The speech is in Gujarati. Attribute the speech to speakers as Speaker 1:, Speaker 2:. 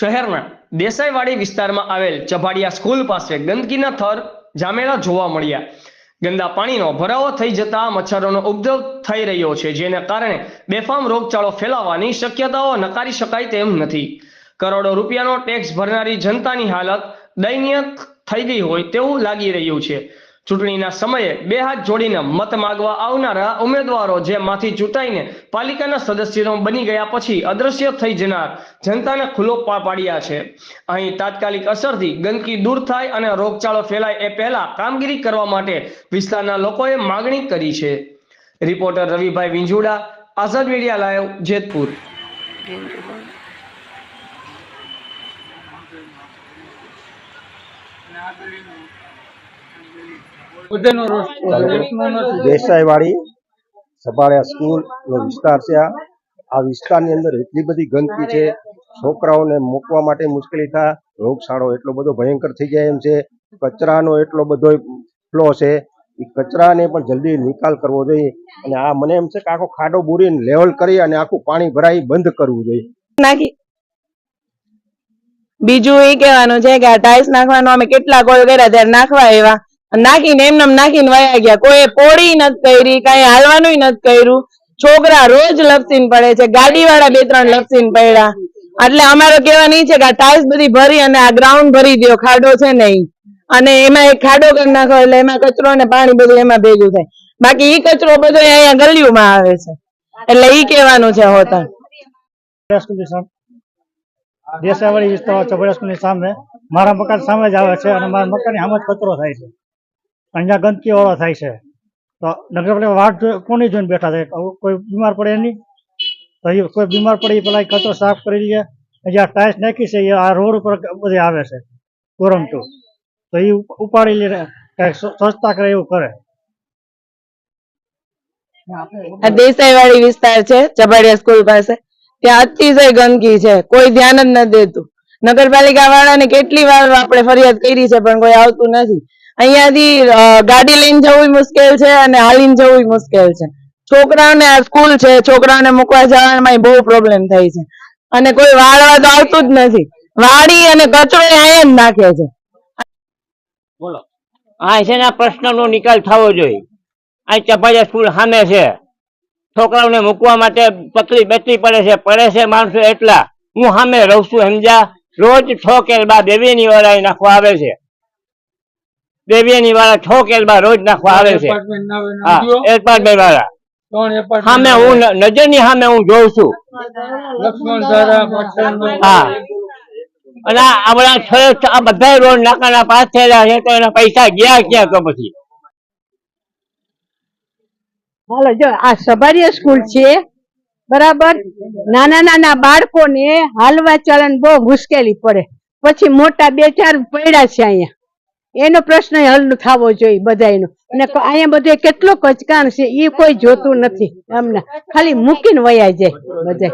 Speaker 1: શહેરના દેસાઈવાડી વિસ્તારમાં આવેલ ચભાડિયા સ્કૂલ પાસે ગંદકીના થર જામેલા જોવા મળ્યા. ગંદા પાણીનો ભરાવો થઈ જતા મચ્છરોનો ઉપદ્રવ થઈ રહ્યો છે, જેને કારણે બેફામ રોગચાળો ફેલાવાની શક્યતાઓ નકારી શકાય તેમ નથી. કરોડો રૂપિયાનો ટેક્સ ભરનારી જનતાની હાલત દયનીય થઈ ગઈ હોય તેવું લાગી રહ્યું છે. ચૂંટણીના સમયે બે હાથ જોડીને મત માગવા આવનારા ઉમેદવારો જે માંથી ચૂંટાઈને પાલિકાના સદસ્યો બની ગયા પછી અદ્રશ્ય થઈ જનાર જનતાને ખુલ્લો પાડ્યા છે. અહીં તાત્કાલિક અસરથી ગંદકી દૂર થાય અને રોગચાળો ફેલાય એ પહેલા કામગીરી કરવા માટે વિસ્તારના લોકોએ માગણી કરી છે. Reporter Ravibhai Vinjuda, Azad media live, Jetpur.
Speaker 2: બધાનો રસ્તો છે, એકનો નથી.
Speaker 3: દેસાઈવાડી સભાળિયા સ્કૂલ નો વિસ્તાર છે આ. આ વિસ્તારની અંદર એટલી બધી ગંદકી છે. છોકરાઓને મૂકવા માટે મુશ્કેલી થાય. રોગશાળો એટલો બધો ભયંકર થઈ જાય એમ છે. કચરાનો એટલો બધો ફ્લો છે. એ કચરાને પણ જલ્દી નિકાલ કરવો જોઈએ. અને આ મને એમ છે કે આખો ખાડો બોરીને લેવલ કરી અને આખું પાણી ભરાઈ બંધ કરવું જોઈએ.
Speaker 4: નાખી. બીજું એ કહેવાનું છે કે આ ટાઇલ્સ નાખવાનું અમે કેટલા કોલ કર્યા ત્યારે નાખવા આવ્યા. નાખીને એમને નાખીને વયા ગયા. કોઈ પોળી નથી કરી, કઈ હાલવાનું નથી કર્યું. છોકરા રોજ લપસીને પડે છે ગાડી વાળા બે ત્રણ લપસીને પડ્યા. એટલે અમારો કહેવાનું નહીં છે કે આ ટાઇલ્સ બધી ભરી અને આ ગ્રાઉન્ડ ભરી દો ખાડો છે નહીં. અને એમાં એક ખાડો કરી નાખો, એટલે એમાં કચરો ને પાણી બધું એમાં ભેગું થાય. બાકી ઈ કચરો બધો અહીંયા ગલીઓમાં આવે છે. એટલે ઈ કહેવાનું છે હોતા
Speaker 5: સ્કૂલની વિસ્તાર સામે, મારા મકાન સામે જ આવે છે અને મારા મકાનની સામે કચરો થાય છે. અહીંયા ગંદકી વાળો થાય છે. તો નગરપાલિકા વાટ કોની જોઈને બેઠા થાય કોઈ બીમાર પડે નહીં તો કોઈ બીમાર પડે પેલા કચરો સાફ કરી દે જ્યાં ટાઇલ્સ નાખી છે, એ આ રોડ ઉપર બધી આવે છે કોરમટુ તો એ ઉપાડી લે સ્વચ્છતા કરે એવું કરે.
Speaker 4: આ દેસાઈવાડી વિસ્તાર છે, ચબાડિયા સ્કૂલ પાસે. ત્યાં અતિશય ગંદકી છે, કોઈ ધ્યાન જ નથી દેતું. નગરપાલિકા વાળાને કેટલી વાર આપણે ફરિયાદ કરી છે, પણ કોઈ આવતું નથી. અહીંયાથી ગાડી લઈને જવું મુશ્કેલ છે અને હાલીને જવું મુશ્કેલ છે. છોકરાઓને આ સ્કૂલ છે, છોકરાઓને મૂકવા જવામાં બહુ પ્રોબ્લેમ થાય છે. અને કોઈ વાળવા તો આવતું જ નથી. વાળી અને કચરો અહીંયા જ નાખે છે.
Speaker 6: આ છે ને પ્રશ્નનો નિકાલ થવો જોઈએ. આ ચપાજા સ્કૂલ સામે છે. છોકરાઓને મૂકવા માટે પતલી બેઠી પડે છે. પડે છે માણસો એટલા. હું સામે રહું છું, સમજ્યા? રોજ છ બા દેવીની વાળા નાખવા આવે છે. દેવીની વાળા છ કેલમાં રોજ નાખવા આવે છે.
Speaker 2: એપાર્ટમેન્ટ
Speaker 6: વાળા. સામે હું નજરની સામે હું જોઉં છું. હા. અને આપણા છ આ બધા રોડ નાકાના પાસ થયેલા છે તો એના પૈસા ગયા ક્યાં તો પછી?
Speaker 7: હાલો જો આ સભારીય સ્કૂલ છે. બરાબર? નાના નાના બાળકોને હાલવા ચાલન બહુ મુશ્કેલી પડે. પછી મોટા બે ચાર પડ્યા છે અહીંયા. એનો પ્રશ્ન હલ થવો જોઈએ બધાયનો. અને અહીંયા બધે કેટલો કચકાણ છે એ કોઈ જોતું નથી અમને ખાલી મૂકીને વયા જાય બધા